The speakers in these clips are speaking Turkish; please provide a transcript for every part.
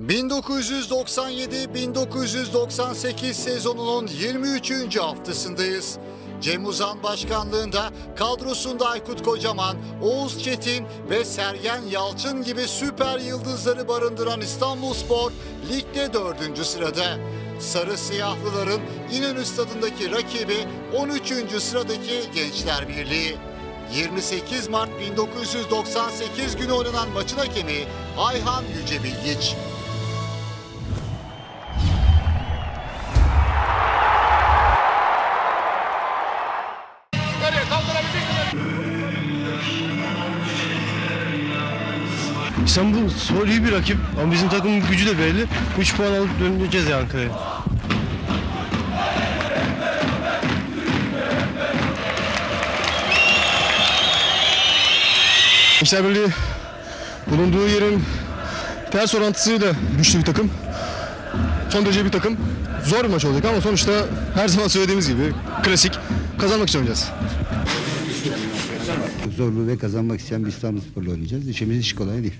1997-1998 sezonunun 23. haftasındayız. Cem Uzan başkanlığında kadrosunda Aykut Kocaman, Oğuz Çetin ve Sergen Yalçın gibi süper yıldızları barındıran İstanbulspor ligde 4. sırada. Sarı Siyahlıların İnönü Stadı'ndaki rakibi 13. sıradaki Gençler Birliği. 28 Mart 1998 günü oynanan maçın hakemi Ayhan Yüce Bilgiç. İstanbul Spor iyi bir rakip ama bizim takımın gücü de belli. 3 puan alıp döneceğiz ya Ankara'ya. Gençler Birliği bulunduğu yerin ters orantısıyla güçlü bir takım. Son derece bir takım. Zor bir maç olacak ama sonuçta her zaman söylediğimiz gibi klasik kazanmak için oynayacağız. Zorlu ve kazanmak isteyen bir İstanbulspor'la oynayacağız. İşimiz hiç kolay değil.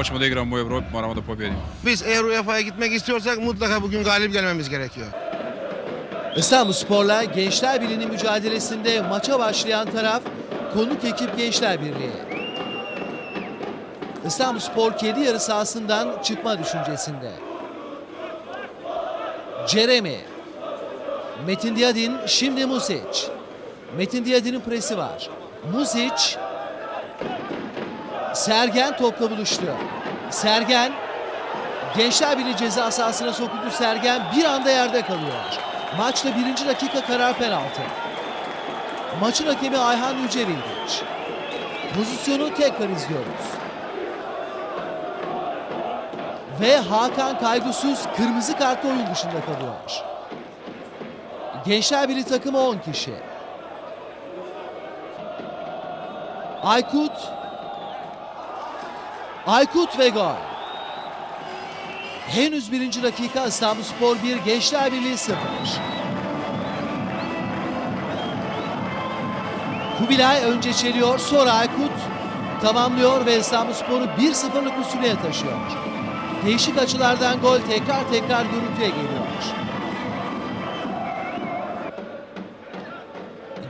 Hoćemo da igramo u Evropi, moramo da pobjedimo. Biz eğer UEFA'ya gitmek istiyorsak mutlaka bugün galip gelmemiz gerekiyor. İstanbulspor'la Gençler Birliği'nin mücadelesinde maça başlayan taraf konuk ekip Gençler Birliği. İstanbulspor kedi yarı sahasından çıkma düşüncesinde. Jeremy. Metin Diyadin şimdi Music. Metin Diyadin'in presi var. Music. Sergen topla buluştu. Sergen Gençler Birliği ceza sahasına sokuldu Sergen bir anda yerde kalıyor. Maçta birinci dakika karar penaltı. Maçın hakemi Ayhan Yüce. Pozisyonu tekrar izliyoruz. Ve Hakan Kaygısız kırmızı kartla oyun dışında kalıyor. Gençler Birliği takımı 10 kişi. Aykut Aykut ve gol. Henüz birinci dakika İstanbulspor 1, Gençler Birliği 0. Kubilay önce çeliyor, sonra Aykut tamamlıyor ve İstanbulspor'u 1-0'lık üstünlüğe taşıyor. Değişik açılardan gol tekrar tekrar görüntüye geliyor.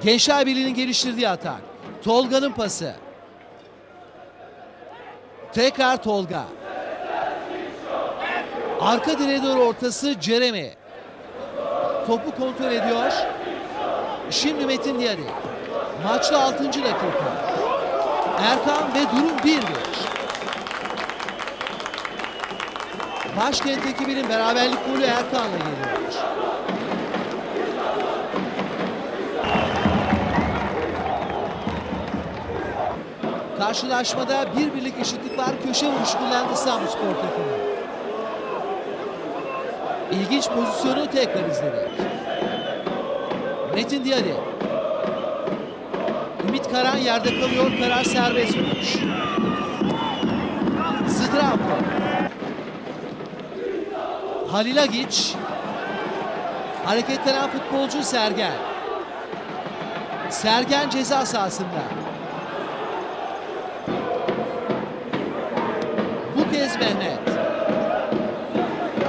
Gençler Birliği'nin geliştirdiği atak. Tolga'nın pası. Tekrar Tolga. Arka direğe doğru ortası Jeremy. Topu kontrol ediyor. Şimdi Metin Diyari. Maçta 6. dakika. Erkan ve durum 1-1. Başkent ekibinin beraberlik golü Erkan'la geliyor. Karşılaşmada bir birlik eşitlik var. Köşe vuruşu kullandı Samspor takımı. İlginç pozisyonu tekrar izledik. Metin Diyadi. Ümit Karan yerde kalıyor. Karar serbest vuruş. Zdravo. Halil Agiç. Hareketlenen futbolcu Sergen. Sergen ceza sahasında. Mehmet.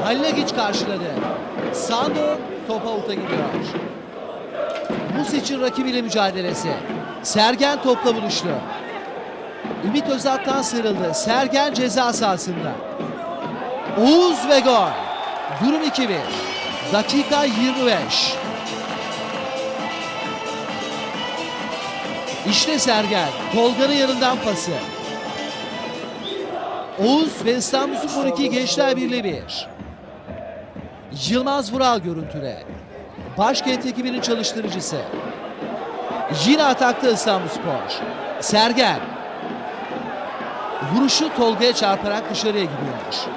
Halil karşıladı. Sando topa avuta gidiyor. Music'in rakibiyle mücadelesi. Sergen topla buluştu. Ümit Özat'tan sıyrıldı. Sergen ceza sahasında. Oğuz ve gol. Durum 2-1. Dakika 25. İşte Sergen. Tolga'nın yanından pası. Oğuz ve İstanbulspor 2 Gençler Birliği 1. Yılmaz Vural görüntüde. Başkent ekibinin çalıştırıcısı. Yine atakta İstanbulspor. Sergen. Vuruşu Tolga'ya çarparak dışarıya gidiyor.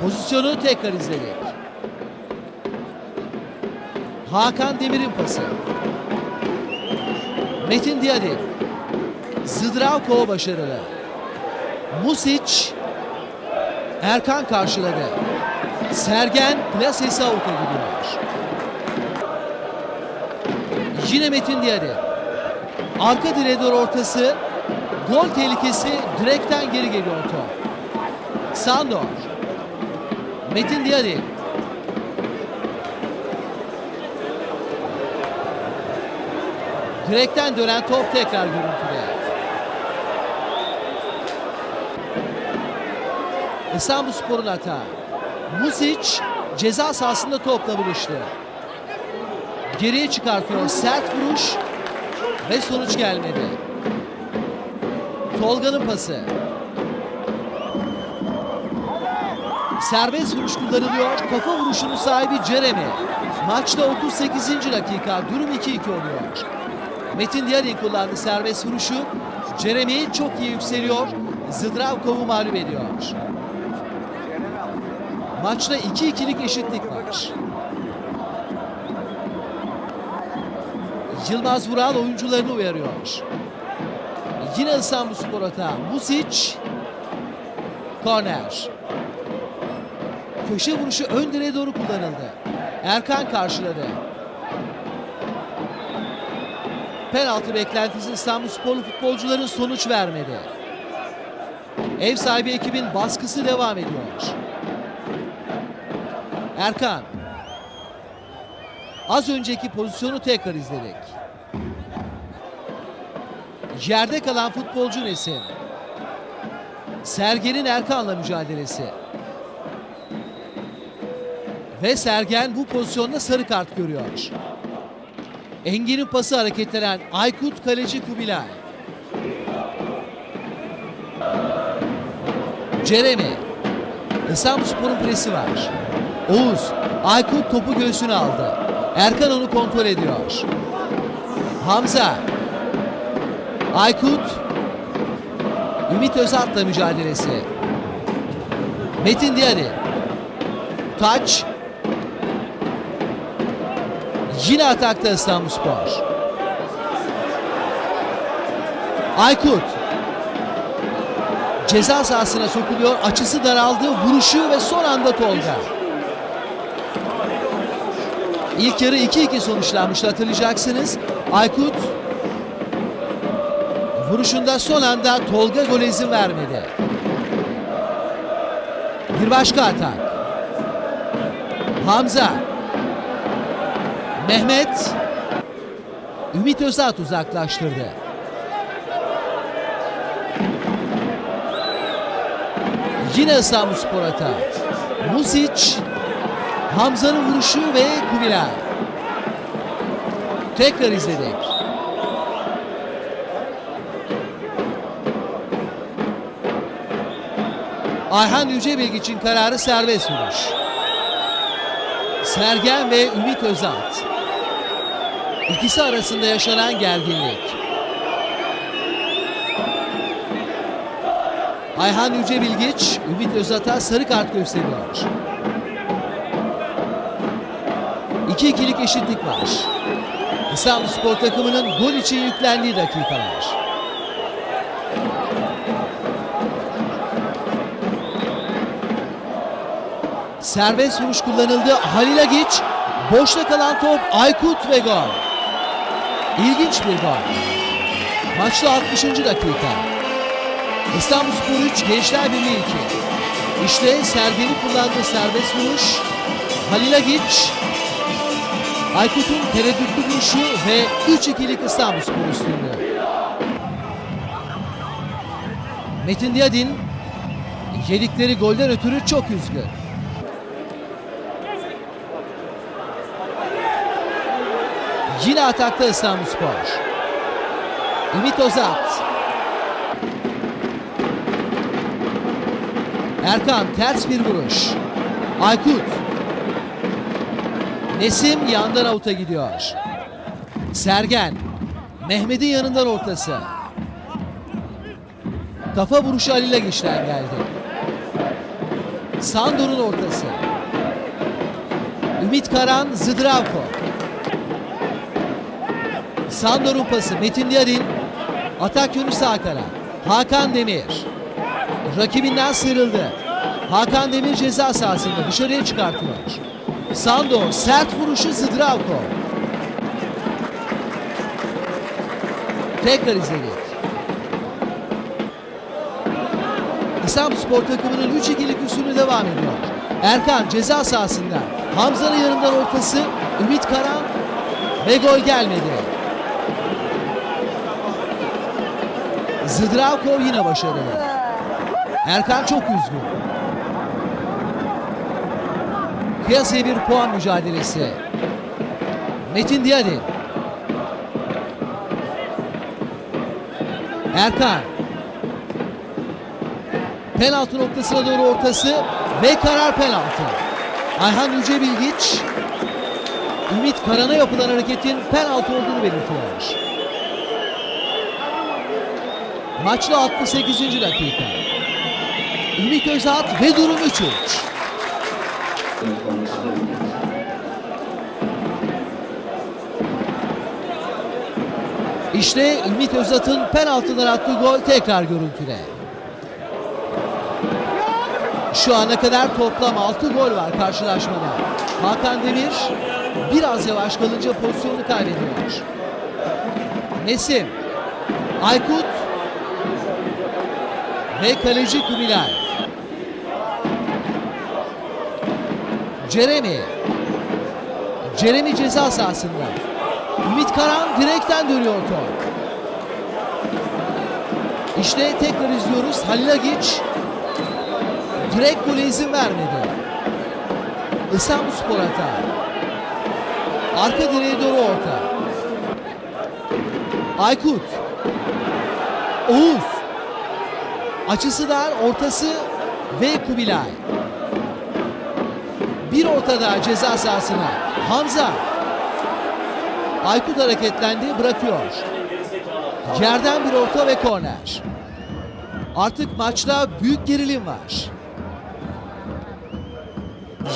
Pozisyonu tekrar izledik. Hakan Demir'in pası. Metin Diyadin. Zdravko başarılı. Music Erkan karşıladı. Sergen plasesi avuta gidiyor. Yine Metin Diyadin. Arka direğe ortası Gol tehlikesi direkten geri geliyor top. Sandor. Metin Diyadi. Direkten dönen top tekrar görüntüde. İstanbulspor'un hata. Music ceza sahasında topla buluştu. Geriye çıkartıyor sert vuruş ve sonuç gelmedi. Tolga'nın pası. Serbest vuruş kullanılıyor. Kafa vuruşunun sahibi Jeremy. Maçta 38. dakika durum 2-2 oluyor. Metin Diyadin kullandı serbest vuruşu. Jeremy çok iyi yükseliyor. Zdravkov'u mağlup ediyor. Maçta 2-2'lik eşitlik var. Yılmaz Vural oyuncularını uyarıyor. Yine İstanbulspor hata. Music. Korner. Köşe vuruşu ön direğe doğru kullanıldı. Erkan karşıladı. Penaltı beklentisi İstanbulsporlu futbolcuların sonuç vermedi. Ev sahibi ekibin baskısı devam ediyor. Erkan. Az önceki pozisyonu tekrar izledik. Yerde kalan futbolcu Nesim. Sergen'in Erkan'la mücadelesi. Ve Sergen bu pozisyonda sarı kart görüyor. Engin'in pası hareketlenen Aykut kaleci Kubilay. Jeremy. İstanbulspor'un presi var. Oğuz. Aykut topu göğsüne aldı. Erkan onu kontrol ediyor. Hamza. Aykut. Ümit Özat'la mücadelesi. Metin Diyari. Taç. Yine atakta İstanbulspor. Aykut. Ceza sahasına sokuluyor. Açısı daraldı. Vuruşu ve son anda Tolga. İlk yarı 2-2 sonuçlanmıştı hatırlayacaksınız. Aykut vuruşunda son anda Tolga gole izin vermedi. Bir başka atak. Hamza. Mehmet. Ümit Özat uzaklaştırdı. Yine İstanbulspor atağı. Music. Hamza'nın vuruşu ve Kubilay. Tekrar izledik. Ayhan Yücebilgi için kararı serbest vuruş. Sergen ve Ümit Özat. İkisi arasında yaşanan gerginlik. Ayhan Yücebilgiç, Ümit Özat'a sarı kart gösteriyor. 2-2'lik eşitlik var. İstanbulspor takımının gol için yüklendiği dakikalar. Serbest vuruş kullanıldı. Halil Agiç. Boşta kalan top Aykut ve gol. İlginç bir gol. Maçta 60. dakika. İstanbulspor 3, Gençler Birliği 2. İşte Sergen'in kullandığı serbest vuruş. Halil Agiç. Aykut'un tereddütlü vuruşu ve 3-2'lik İstanbulspor üstünlüğü. Metin Diyadin yedikleri golden ötürü çok üzgün. Yine atakta İstanbulspor. Ümit Ozat. Erkan ters bir vuruş. Aykut. Nesim yandan avuta gidiyor. Sergen. Mehmet'in yanından ortası. Kafa vuruşu Halil Agiş'ten geldi. Sandor'un ortası. Ümit Karan Zdravko. Sandor'un pası Metin Diyadin. Atak yönü sağ kanat. Hakan Demir. Rakibinden sıyrıldı. Hakan Demir ceza sahasında dışarıya çıkartıyor. Sandor sert vuruşu Zdravko. Tekrar izledik. İstanbulspor takımının 3-2'lik üstünlüğü devam ediyor. Erkan ceza sahasında. Hamza'nın yanından ortası. Ümit Karan ve gol gelmedi. Zdravkov yine başarılı. Erkan çok üzgün. Kıyasaya bir puan mücadelesi. Metin Diyadin. Erkan. Penaltı noktasına doğru ortası ve karar penaltı. Ayhan Yüce Bilgiç Ümit Karan'a yapılan hareketin penaltı olduğunu belirtiyor. Maçla 68. dakika. Ümit Özat ve durum 3-3. İşte Ümit Özat'ın penaltıdan attığı gol tekrar görüntüde. Şu ana kadar toplam 6 gol var karşılaşmada. Hakan Demir biraz yavaş kalınca pozisyonu kaybediyor. Nesim, Aykut ve kaleci Kubilay. Jeremy. Jeremy ceza sahasında. Ümit Karan direkten dönüyor top. İşte tekrar izliyoruz. Halil Agiç direkt gole izin vermedi. İstanbulspor hata. Arka direğe doğru orta. Aykut. Oğuz. Açısı dar, ortası ve Kubilay. Bir orta daha ceza sahasına. Hamza. Aykut hareketlendi, bırakıyor. Yerden bir orta ve korner. Artık maçta büyük gerilim var.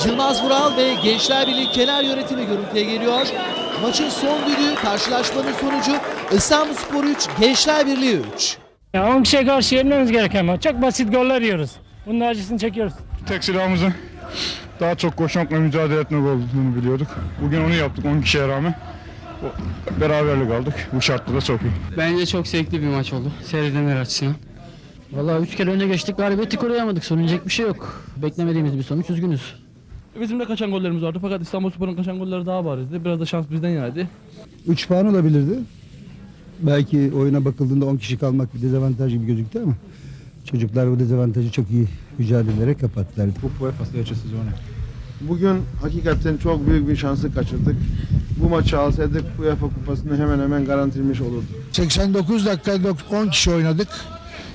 Yılmaz Vural ve Gençler Birliği kenar yönetimi görüntüye geliyor. Maçın son düdüğü, karşılaşmanın sonucu İstanbulspor 3, Gençler Birliği 3. Ya 10 kişiye karşı yenmemiz gereken maç. Çok basit goller yiyoruz. Bunun acısını çekiyoruz. Tek silahımızın daha çok koşmakla mücadele etmek olduğunu biliyorduk. Bugün onu yaptık 10 kişiye rağmen. Beraberlik aldık. Bu şartta da çok iyi. Bence çok zevkli bir maç oldu. Seyredenler açısından. Vallahi üç kere öne geçtik galibiyeti koruyamadık. Sorunacak bir şey yok. Beklemediğimiz bir sonuç üzgünüz. Bizim de kaçan gollerimiz vardı fakat İstanbulspor'un kaçan golleri daha barizdi. Biraz da şans bizden yanaydı. 3 puan olabilirdi. Belki oyuna bakıldığında 10 kişi kalmak bir dezavantaj gibi gözüktü ama çocuklar bu dezavantajı çok iyi mücadele ederek kapattılar. Bugün hakikaten çok büyük bir şansı kaçırdık. Bu maçı alsaydık UEFA kupasını hemen hemen garantilmiş olurduk. 89 dakika 10 kişi oynadık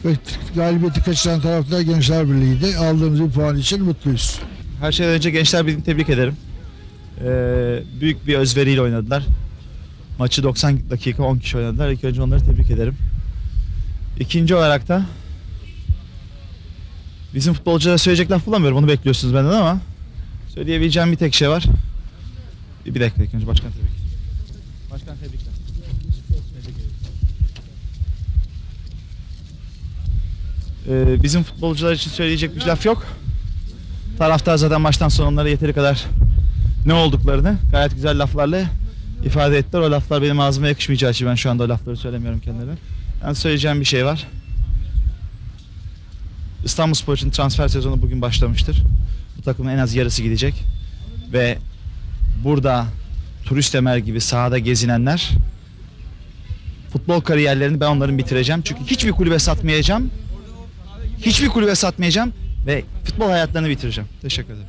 ve galibiyeti kaçıran taraftar Gençler Birliği'ydi. Aldığımız bir puan için mutluyuz. Her şeyden önce Gençler Birliği'ni tebrik ederim. Ee, büyük bir özveriyle oynadılar. Maçı 90 dakika 10 kişi oynadılar. İlk önce onları tebrik ederim. İkinci olarak da bizim futbolculara söyleyecek laf bulamıyorum. Onu bekliyorsunuz benden ama söyleyebileceğim bir tek şey var. Bir, dakika önce başkan tebrik. Başkan tebrikler. Ee, bizim futbolcular için söyleyecek bir laf yok. Taraftar zaten maçtan sonra onlara yeteri kadar ne olduklarını gayet güzel laflarla ifade ettiler. O laflar benim ağzıma yakışmayacağı için ben şu anda o lafları söylemiyorum kendilerine. Yani söyleyeceğim bir şey var. İstanbulspor için transfer sezonu bugün başlamıştır. Takımın en az yarısı gidecek. Ve burada turist Ömer gibi sahada gezinenler futbol kariyerlerini ben onların bitireceğim. Çünkü hiçbir kulübe satmayacağım. Hiçbir kulübe satmayacağım ve futbol hayatlarını bitireceğim. Teşekkür ederim.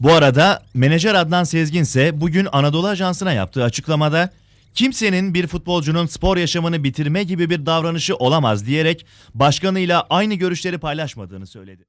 Bu arada menajer Adnan Sezgin ise bugün Anadolu Ajansı'na yaptığı açıklamada kimsenin bir futbolcunun spor yaşamını bitirme gibi bir davranışı olamaz diyerek başkanıyla aynı görüşleri paylaşmadığını söyledi.